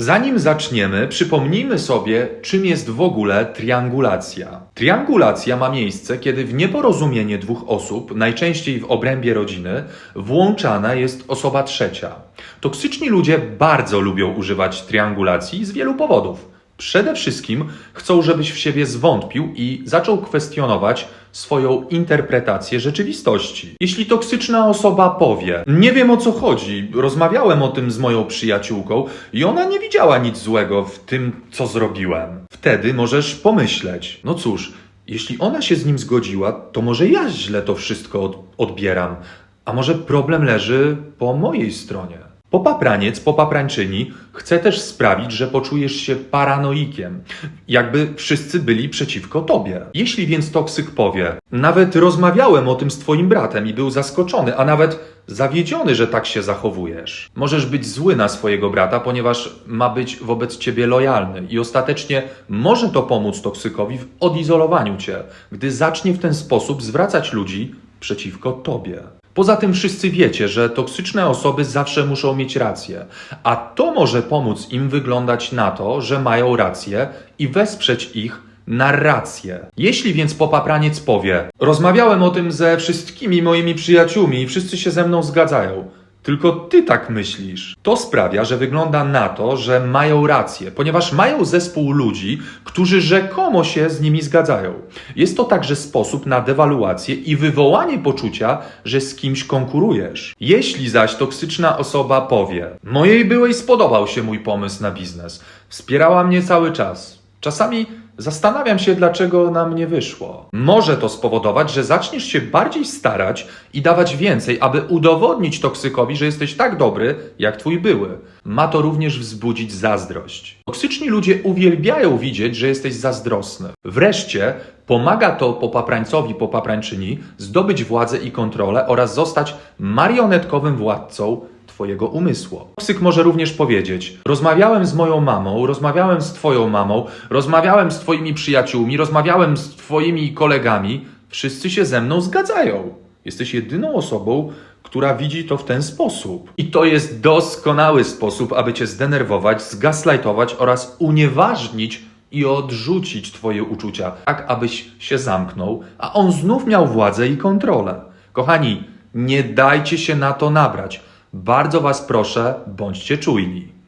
Zanim zaczniemy, przypomnijmy sobie, czym jest w ogóle triangulacja. Triangulacja ma miejsce, kiedy w nieporozumienie dwóch osób, najczęściej w obrębie rodziny, włączana jest osoba trzecia. Toksyczni ludzie bardzo lubią używać triangulacji z wielu powodów. Przede wszystkim chcą, żebyś w siebie zwątpił i zaczął kwestionować swoją interpretację rzeczywistości. Jeśli toksyczna osoba powie: Nie wiem o co chodzi, rozmawiałem o tym z moją przyjaciółką i ona nie widziała nic złego w tym, co zrobiłem, wtedy możesz pomyśleć: No cóż, jeśli ona się z nim zgodziła, to może ja źle to wszystko od- odbieram, a może problem leży po mojej stronie. Popapraniec, popaprańczyni chce też sprawić, że poczujesz się paranoikiem, jakby wszyscy byli przeciwko tobie. Jeśli więc toksyk powie, nawet rozmawiałem o tym z twoim bratem i był zaskoczony, a nawet zawiedziony, że tak się zachowujesz. Możesz być zły na swojego brata, ponieważ ma być wobec ciebie lojalny i ostatecznie może to pomóc toksykowi w odizolowaniu cię, gdy zacznie w ten sposób zwracać ludzi przeciwko tobie. Poza tym wszyscy wiecie, że toksyczne osoby zawsze muszą mieć rację, a to może pomóc im wyglądać na to, że mają rację i wesprzeć ich narrację. Jeśli więc popapraniec powie: Rozmawiałem o tym ze wszystkimi moimi przyjaciółmi i wszyscy się ze mną zgadzają. Tylko ty tak myślisz. To sprawia, że wygląda na to, że mają rację, ponieważ mają zespół ludzi, którzy rzekomo się z nimi zgadzają. Jest to także sposób na dewaluację i wywołanie poczucia, że z kimś konkurujesz. Jeśli zaś toksyczna osoba powie: Mojej byłej spodobał się mój pomysł na biznes, wspierała mnie cały czas. Czasami Zastanawiam się, dlaczego nam nie wyszło. Może to spowodować, że zaczniesz się bardziej starać i dawać więcej, aby udowodnić toksykowi, że jesteś tak dobry, jak twój były. Ma to również wzbudzić zazdrość. Toksyczni ludzie uwielbiają widzieć, że jesteś zazdrosny. Wreszcie pomaga to popaprańcowi, popaprańczyni zdobyć władzę i kontrolę oraz zostać marionetkowym władcą Twojego umysłu. Toksyk może również powiedzieć: Rozmawiałem z moją mamą, rozmawiałem z Twoją mamą, rozmawiałem z Twoimi przyjaciółmi, rozmawiałem z Twoimi kolegami. Wszyscy się ze mną zgadzają. Jesteś jedyną osobą, która widzi to w ten sposób. I to jest doskonały sposób, aby Cię zdenerwować, zgaslightować oraz unieważnić i odrzucić Twoje uczucia, tak abyś się zamknął, a on znów miał władzę i kontrolę. Kochani, nie dajcie się na to nabrać. Bardzo Was proszę, bądźcie czujni.